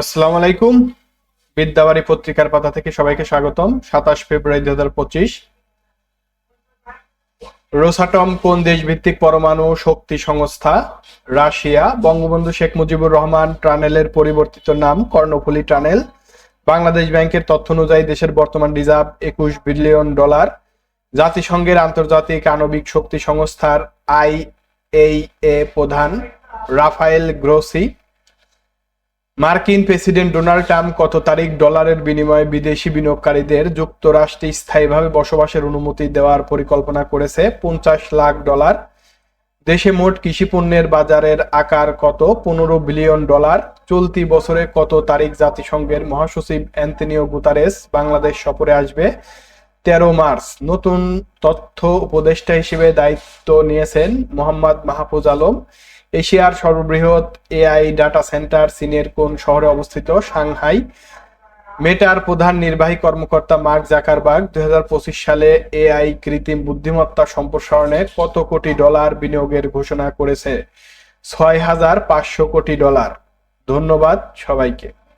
আসসালামু আলাইকুম। বিদ্যাবাড়ি পত্রিকার পাতা থেকে সবাইকে স্বাগতম। সাতাশ ফেব্রুয়ারি দুই হাজার পঁচিশ। রোসাটম কোন দেশ ভিত্তিক পরমাণু শক্তি সংস্থা? রাশিয়া। বঙ্গবন্ধু শেখ মুজিবুর রহমান টানেলের পরিবর্তিত নাম কর্ণফুলী টানেল। বাংলাদেশ ব্যাংকের তথ্য অনুযায়ী দেশের বর্তমান রিজার্ভ একুশ বিলিয়ন ডলার। জাতিসংঘের আন্তর্জাতিক আণবিক শক্তি সংস্থার আই এ প্রধান রাফায়েল গ্রোসি। মার্কিন প্রেসিডেন্ট ডোনাল্ড ট্রাম্প কত তারিখ ডলারের বিনিময়ে বিদেশি বিনিয়োগকারীদের যুক্তরাষ্ট্রে স্থায়ীভাবে বসবাসের অনুমতি দেওয়ার পরিকল্পনা করেছে পঞ্চাশ লাখ ডলার? দেশে মোট কৃষি পণ্যের বাজারের আকার কত? পনেরো বিলিয়ন ডলার। চলতি বছরে কত তারিখ জাতিসংঘের মহাসচিব অ্যান্টনিও গুতারেস বাংলাদেশ সফরে আসবে? তেরো মার্চ। নতুন তথ্য উপদেষ্টা হিসেবে দায়িত্ব নিয়েছেন মোহাম্মদ মাহফুজ আলম। এশিয়ার সর্ববৃহৎ এআই ডাটা সেন্টার চীনের কোন শহরে অবস্থিত? সাংহাই। মেটার প্রধান নির্বাহী কর্মকর্তা মার্ক জাকারবার্গ, দুই হাজার পঁচিশ সালে এআই কৃত্রিম বুদ্ধিমত্তা সম্প্রসারণে কত কোটি ডলার বিনিয়োগের ঘোষণা করেছে? ছয় হাজার পাঁচশো কোটি ডলার। ধন্যবাদ সবাইকে।